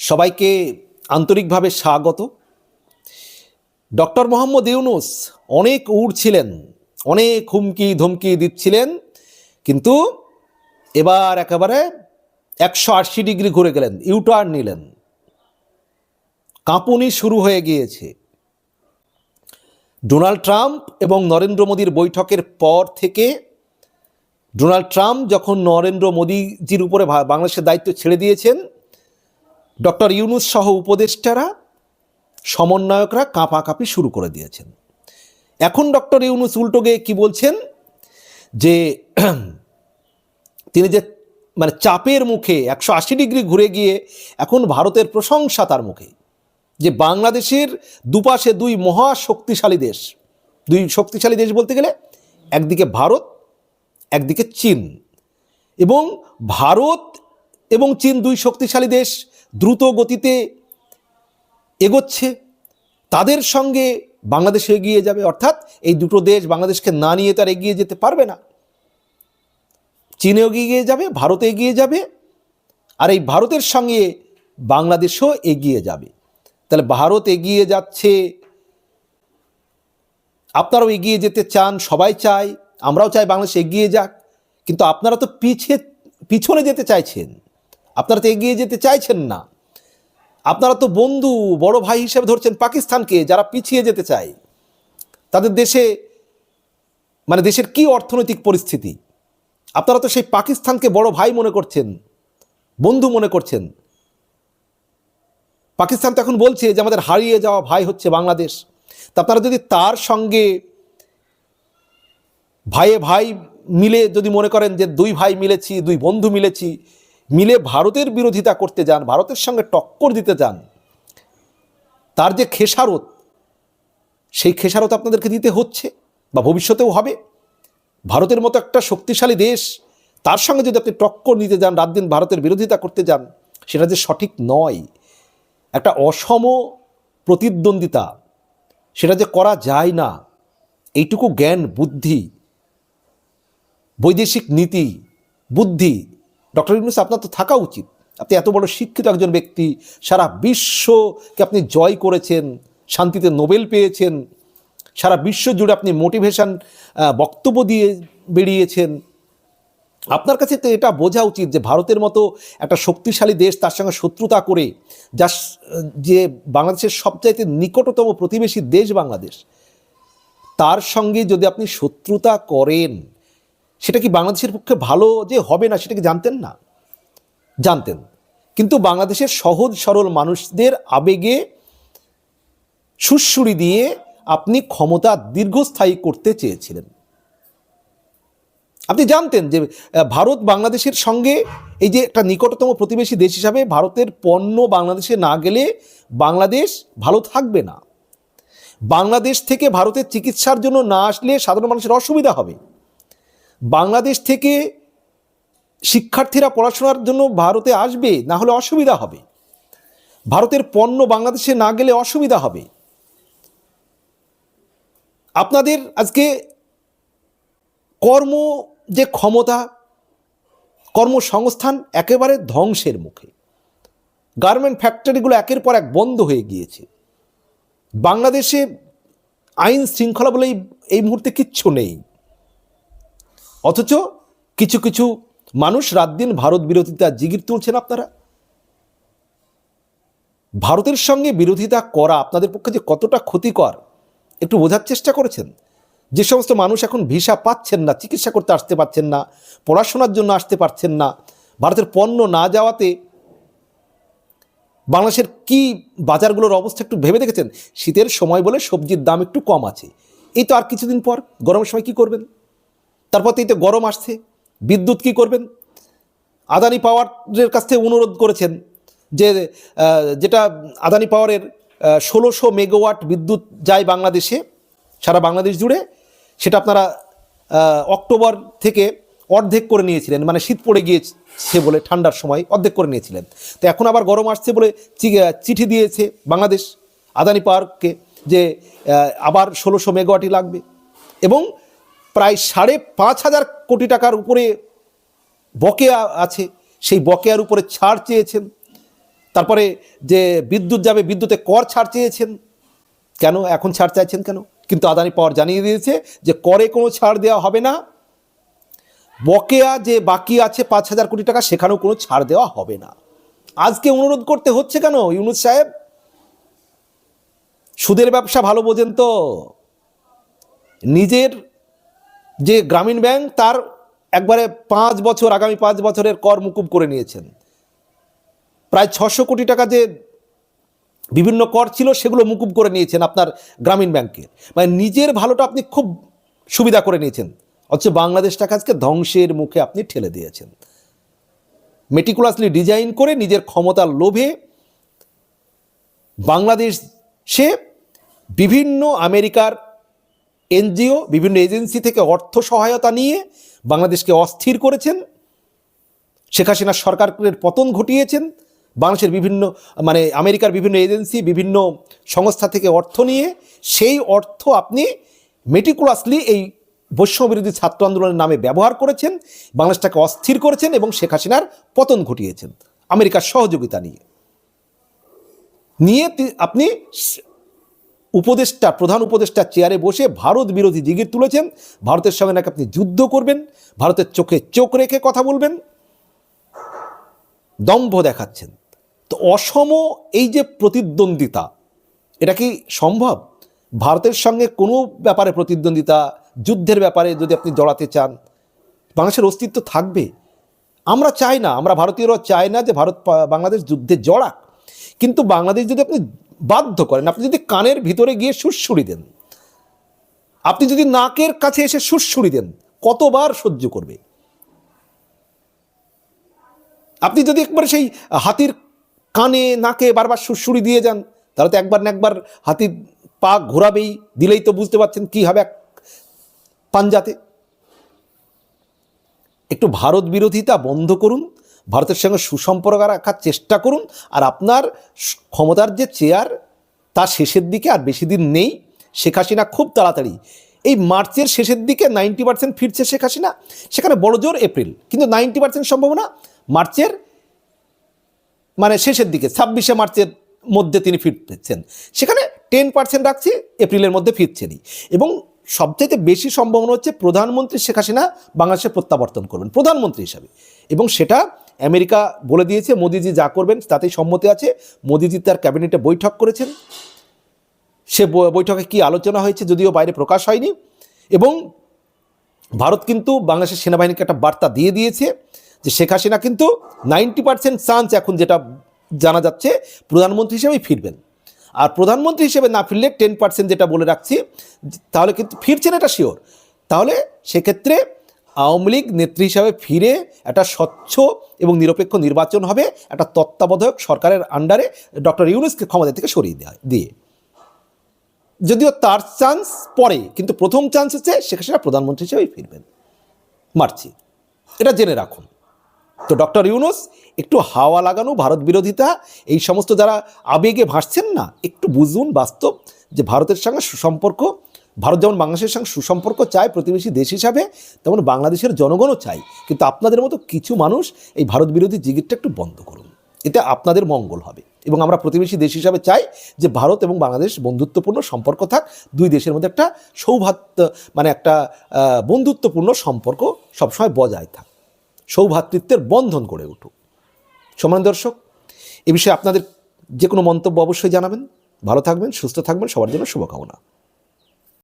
সবাইকে আন্তরিকভাবে স্বাগত। ডক্টর মোহাম্মদ ইউনুস অনেক উড়ছিলেন অনেক হুমকি ধমকি দিচ্ছিলেন, কিন্তু এবার একেবারে একশো আশি ডিগ্রি ঘুরে গেলেন, ইউটার্ন নিলেন। কাঁপুনি শুরু হয়ে গিয়েছে। ডোনাল্ড ট্রাম্প এবং নরেন্দ্র মোদীর বৈঠকের পর থেকে ডোনাল্ড ট্রাম্প যখন নরেন্দ্র মোদীজির উপরে বাংলাদেশের দায়িত্ব ছেড়ে দিয়েছেন ডক্টর ইউনুস সহ উপদেষ্টারা, সমন্বয়করা কাঁপাকাঁপি শুরু করে দিয়েছেন। এখন ডক্টর ইউনুস উল্টো গিয়ে কি বলছেন? যে তিনি যে মানে চাপের মুখে একশো আশি ডিগ্রি ঘুরে গিয়ে এখন ভারতের প্রশংসা তার মুখে। যে বাংলাদেশের দুপাশে দুই মহা শক্তিশালী দেশ, দুই শক্তিশালী দেশ বলতে গেলে একদিকে ভারত, একদিকে চীন। এবং ভারত এবং চীন দুই শক্তিশালী দেশ দ্রুত গতিতে এগোচ্ছে, তাদের সঙ্গে বাংলাদেশ এগিয়ে যাবে। অর্থাৎ এই দুটো দেশ বাংলাদেশকে না নিয়ে তার এগিয়ে যেতে পারবে না। চীনেও এগিয়ে যাবে, ভারতে এগিয়ে যাবে, আর এই ভারতের সঙ্গে বাংলাদেশও এগিয়ে যাবে। তাহলে ভারত এগিয়ে যাচ্ছে, আপনারাও এগিয়ে যেতে চান, সবাই চায়, আমরাও চাই বাংলাদেশ এগিয়ে যাক, কিন্তু আপনারা তো পিছিয়ে পিছনে যেতে চাইছেন। আপনারা তো এগিয়ে যেতে চাইছেন না। আপনারা তো বন্ধু, বড় ভাই হিসেবে ধরছেন পাকিস্তানকে, যারা পিছিয়ে যেতে চায়। তাদের দেশে মানে দেশের কি অর্থনৈতিক পরিস্থিতি? আপনারা তো সেই পাকিস্তানকে বড় ভাই মনে করছেন, বন্ধু মনে করছেন। পাকিস্তান তো এখন বলছে যে আমাদের হারিয়ে যাওয়া ভাই হচ্ছে বাংলাদেশ। তা আপনারা যদি তার সঙ্গে ভাইয়ে ভাই মিলে যদি মনে করেন যে দুই ভাই মিলেছি, দুই বন্ধু মিলেছি মিলে ভারতের বিরোধিতা করতে যান, ভারতের সঙ্গে টক্কর দিতে যান, তার যে খেসারত, সেই খেসারত আপনাদেরকে দিতে হচ্ছে বা ভবিষ্যতেও হবে। ভারতের মতো একটা শক্তিশালী দেশ, তার সঙ্গে যদি আপনি টক্কর নিতে যান, রাত দিন ভারতের বিরোধিতা করতে যান, সেটা যে সঠিক নয়। একটা অসম প্রতিদ্বন্দ্বিতা, সেটা যে করা যায় না, এইটুকু জ্ঞান, বুদ্ধি, বৈদেশিক নীতি, বুদ্ধি ডক্টর ইউনুস, আপনার তো থাকা উচিত। আপনি এত বড় শিক্ষিত একজন ব্যক্তি, সারা বিশ্বকে আপনি জয় করেছেন, শান্তিতে নোবেল পেয়েছেন, সারা বিশ্ব জুড়ে আপনি মোটিভেশান বক্তব্য দিয়ে বেরিয়েছেন। আপনার কাছে তো এটা বোঝা উচিত যে ভারতের মতো একটা শক্তিশালী দেশ তার সঙ্গে শত্রুতা করে, যা যে বাংলাদেশের সবচাইতে নিকটতম প্রতিবেশী দেশ বাংলাদেশ, তার সঙ্গে যদি আপনি শত্রুতা করেন সেটা কি বাংলাদেশের পক্ষে ভালো যে হবে না সেটা কি জানতেন না? জানতেন। কিন্তু বাংলাদেশের সহজ সরল মানুষদের আবেগে সুরসুরি দিয়ে আপনি ক্ষমতা দীর্ঘস্থায়ী করতে চেয়েছিলেন। আপনি জানতেন যে ভারত বাংলাদেশের সঙ্গে এই যে একটা নিকটতম প্রতিবেশী দেশ হিসাবে ভারতের পণ্য বাংলাদেশে না গেলে বাংলাদেশ ভালো থাকবে না। বাংলাদেশ থেকে ভারতের চিকিৎসার জন্য না আসলে সাধারণ মানুষের অসুবিধা হবে। বাংলাদেশ থেকে শিক্ষার্থীরা পড়াশোনার জন্য ভারতে আসবে, না হলে অসুবিধা হবে? ভারতের পণ্য বাংলাদেশে না গেলে অসুবিধা হবে? আপনাদের আজকে কর্ম যে ক্ষমতা, কর্মসংস্থান একেবারে ধ্বংসের মুখে। গার্মেন্ট ফ্যাক্টরিগুলো একের পর এক বন্ধ হয়ে গিয়েছে। বাংলাদেশে আইন শৃঙ্খলা বলে এই- মুহূর্তে কিচ্ছু নেই। অথচ কিছু কিছু মানুষ রাত দিন ভারত বিরোধিতা জিগির তুলছেন আপনারা? ভারতের সঙ্গে বিরোধিতা করা আপনাদের পক্ষে যে কতটা ক্ষতিকর, একটু বোঝার চেষ্টা করেছেন? যে সমস্ত মানুষ এখন ভিসা পাচ্ছেন না, চিকিৎসা করতে আসতে পারছেন না, পড়াশোনার জন্য আসতে পারছেন না, ভারতের পণ্য না যাওয়াতে বাংলাদেশের কি বাজারগুলোর অবস্থা একটু ভেবে দেখেছেন? শীতের সময় বলে সবজির দাম একটু কম আছে। এই তো আর কিছুদিন পর, গরমের সময় কি করবেন? তারপর তো গরম আসছে। বিদ্যুৎ কি করবেন? আদানি পাওয়ারের কাছ থেকে অনুরোধ করেছেন যে যেটা আদানি পাওয়ারের ষোলোশো মেগাওয়াট বিদ্যুৎ যায় বাংলাদেশে, সারা বাংলাদেশ জুড়ে, সেটা আপনারা অক্টোবর থেকে অর্ধেক করে নিয়েছিলেন মানে শীত পড়ে গিয়েছে বলে, ঠান্ডার সময় অর্ধেক করে নিয়েছিলেন। তো এখন আবার গরম আসছে বলে চিঠি দিয়েছে বাংলাদেশ আদানি পাওয়ারকে যে আবার ষোলোশো মেগাওয়াটই লাগবে। এবং প্রায় সাড়ে পাঁচ হাজার কোটি টাকার উপরে বকেয়া আছে। সেই বকেয়ার উপরে ছাড় চেয়েছেন। তারপরে যে বিদ্যুৎ যাবে বিদ্যুতে কর ছাড় চেয়েছেন। কেন? এখন ছাড় চাইছেন কেন? কিন্তু আদানি পাওয়ার জানিয়ে দিয়েছে যে করে কোনো ছাড় দেওয়া হবে না। বকেয়া যে বাকি আছে পাঁচ হাজার কোটি টাকা, সেখানেও কোনো ছাড় দেওয়া হবে না। আজকে অনুরোধ করতে হচ্ছে কেন ইউনুস সাহেব? সুদের ব্যবসা ভালো বোঝেন তো। নিজের যে গ্রামীণ ব্যাংক তার একবারে পাঁচ বছর, আগামী পাঁচ বছরের কর মুকুব করে নিয়েছেন। প্রায় ছশো কোটি টাকা যে বিভিন্ন কর ছিল সেগুলো মুকুব করে নিয়েছেন আপনার গ্রামীণ ব্যাংকের মানে নিজের ভালোটা আপনি খুব সুবিধা করে নিয়েছেন। অথচ বাংলাদেশটাকে আজকে ধ্বংসের মুখে আপনি ঠেলে দিয়েছেন। মেটিকুলাসলি ডিজাইন করে নিজের ক্ষমতার লোভে বাংলাদেশে বিভিন্ন আমেরিকার এনজিও, বিভিন্ন এজেন্সি থেকে অর্থ সহায়তা নিয়ে বাংলাদেশকে অস্থির করেছেন। শেখ হাসিনার সরকারের পতন ঘটিয়েছেন। বাংলাদেশের বিভিন্ন মানে আমেরিকার বিভিন্ন এজেন্সি, বিভিন্ন সংস্থা থেকে অর্থ নিয়ে সেই অর্থ আপনি মেটিকুলাসলি এই বৈষম্যবিরোধী ছাত্র আন্দোলনের নামে ব্যবহার করেছেন। বাংলাদেশটাকে অস্থির করেছেন এবং শেখ হাসিনার পতন ঘটিয়েছেন। আমেরিকার সহযোগিতা নিয়ে। নিয়ে আপনি উপদেষ্টা, প্রধান উপদেষ্টা চেয়ারে বসে ভারত বিরোধী জিগির তুলেছেন। ভারতের সঙ্গে নাকি আপনি যুদ্ধ করবেন? ভারতের চোখে চোখ রেখে কথা বলবেন? দম্ভ দেখাচ্ছেন। তো অসম এই যে প্রতিদ্বন্দ্বিতা, এটা কি সম্ভব? ভারতের সঙ্গে কোনো ব্যাপারে প্রতিদ্বন্দ্বিতা, যুদ্ধের ব্যাপারে যদি আপনি জড়াতে চান, বাংলাদেশের অস্তিত্ব থাকবে। আমরা চাই না, আমরা ভারতীয়রা চাই না যে ভারত বাংলাদেশ যুদ্ধে জড়াক। কিন্তু বাংলাদেশ যদি আপনি বাধ্য করেন, আপনি যদি কানের ভিতরে গিয়ে সুরসুরি দেন, আপনি যদি নাকের কাছে এসে সুরসুরি দেন, কতবার সহ্য করবে? আপনি যদি একবার সেই হাতির কানে, নাকে বারবার সুরসুরি দিয়ে যান, তাহলে তো একবার না একবার হাতির পা ঘোরাবেই, দিলেই তো বুঝতে পারছেন কি হবে এক পাঞ্জাতে। একটু ভারত বিরোধিতা বন্ধ করুন ভারতের সঙ্গে সুসম্পর্ক রাখার চেষ্টা করুন। আর আপনার ক্ষমতার যে চেয়ার তার শেষের দিকে আর বেশি দিন নেই। শেখ হাসিনা খুব তাড়াতাড়ি। এই মার্চের শেষের দিকে নাইনটি পার্সেন্ট ফিরছে শেখ হাসিনা। সেখানে বড় জোর এপ্রিল। কিন্তু নাইনটি পার্সেন্ট সম্ভাবনা মার্চের মানে শেষের দিকে, ছাব্বিশে মার্চের মধ্যে তিনি ফিরতেছেন সেখানে টেন পার্সেন্ট রাখছি, এপ্রিলের মধ্যে ফিরছেনই। এবং সবচাইতে বেশি সম্ভাবনা হচ্ছে প্রধানমন্ত্রী শেখ হাসিনা বাংলাদেশে প্রত্যাবর্তন করবেন, প্রধানমন্ত্রী হিসাবে। এবং সেটা আমেরিকা বলে দিয়েছে, মোদিজি যা করবেন তাতেই সম্মতি আছে। মোদিজি তার ক্যাবিনেটে বৈঠক করেছেন। সে বৈঠকে কি আলোচনা হয়েছে যদিও বাইরে প্রকাশ হয়নি। এবং ভারত কিন্তু বাংলাদেশের সেনাবাহিনীকে একটা বার্তা দিয়ে দিয়েছে যে শেখ হাসিনা কিন্তু নাইনটি পার্সেন্ট চান্স এখন যেটা জানা যাচ্ছে, প্রধানমন্ত্রী হিসেবেই ফিরবেন। আর প্রধানমন্ত্রী হিসেবে না ফিরলে টেন পার্সেন্ট যেটা বলে রাখছি, তাহলে কিন্তু ফিরছেন এটা শিওর তাহলে সেক্ষেত্রে আওয়ামী লীগ নেত্রী হিসাবে ফিরে একটা স্বচ্ছ এবং নিরপেক্ষ নির্বাচন হবে, একটা তত্ত্বাবধায়ক সরকারের আন্ডারে ডক্টর ইউনুসকে ক্ষমতা থেকে সরিয়ে দেওয়া দিয়ে। যদিও তার চান্স পরে, কিন্তু প্রথম চান্স হচ্ছে শেখ হাসিনা প্রধানমন্ত্রী হিসেবেই ফিরবেন। মার্চে। এটা জেনে রাখুন। তো ডক্টর ইউনুস একটু হাওয়া লাগানো, ভারত বিরোধিতা, এই সমস্ত যারা আবেগে ভাসছেন না, একটু বুঝুন বাস্তব যে ভারতের সঙ্গে সুসম্পর্ক ভারত যেমন বাংলাদেশের সঙ্গে সুসম্পর্ক চায় প্রতিবেশী দেশ হিসাবে, তেমন বাংলাদেশের জনগণও চাই কিন্তু আপনাদের মতো কিছু মানুষ এই ভারত বিরোধী জিগিরটা একটু বন্ধ করুন। এতে আপনাদের মঙ্গল হবে। এবং আমরা প্রতিবেশী দেশ হিসাবে চাই যে ভারত এবং বাংলাদেশ বন্ধুত্বপূর্ণ সম্পর্ক থাক। দুই দেশের মধ্যে একটা সৌভাত্য মানে একটা বন্ধুত্বপূর্ণ সম্পর্ক সবসময় বজায় থাক। সৌভাতৃত্বের বন্ধন গড়ে উঠুক। সমান দর্শক, এ বিষয়ে আপনাদের যে কোনো মন্তব্য অবশ্যই জানাবেন। ভালো থাকবেন, সুস্থ থাকবেন, সবার জন্য শুভকামনা।